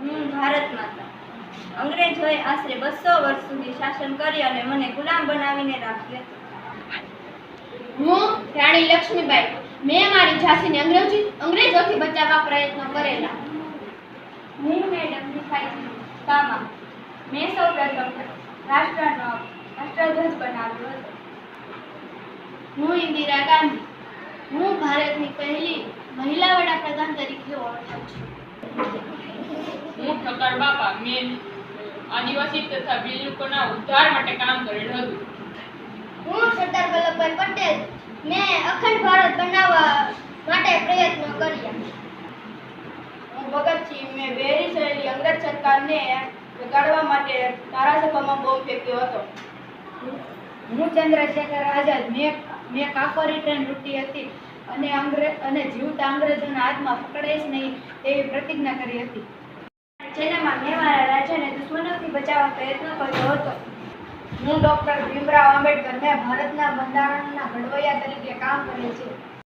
હું ભારત માતા. અંગ્રેજોએ આશરે બસો વર્ષ સુધી શાસન કરી અને મને ગુલામ બનાવીને રાખી હતી. હું રાણી લક્ષ્મીબાઈ. મેં મારી ઝાંસીને અંગ્રેજી અંગ્રેજોથી બચાવવા પ્રયત્નો કરેલા. હું મેડમ ભીખાઈ કામા મેં સૌ પ્રથમ રાષ્ટ્રનો રાષ્ટ્રધ્વજ બનાવ્યો હતો. હું ઇન્દિરા ગાંધી. હું ભારતની પહેલી મહિલા વડાપ્રધાન તરીકે ઓળખાઉં છું. હું ઠક્કર બાપા મેં આદિવાસી તથા ભીલ લોકોના ઉદ્ધાર માટે કામ કરેલ હતું. હું સરદાર વલ્લભભાઈ પટેલ મેં અખંડ ભારત બનાવવા માટે પ્રયત્નો કર્યા. હું ભગતસિંહ મેં વેરી શૈલી અંગત સરકારને લગાડવા માટે ધારાસભામાં બોમ્બ ફેંક્યો હતો. હું ચંદ્રશેખર આઝાદ મેં મેં કાપરી ટ્રેન લૂંટી હતી અને અંગ્રેજ અને જીવતા અંગ્રેજોના હાથમાં પકડાઈશ નહીં તેવી પ્રતિજ્ઞા કરી હતી. જેનામાં મેં મારા રાજ્યને દુશ્મનોથી બચાવવા પ્રયત્ન કર્યો હતો. હું ડૉક્ટર ભીમરાવ આંબેડકર મેં ભારતના બંધારણના ઘડવૈયા તરીકે કામ કરે છે.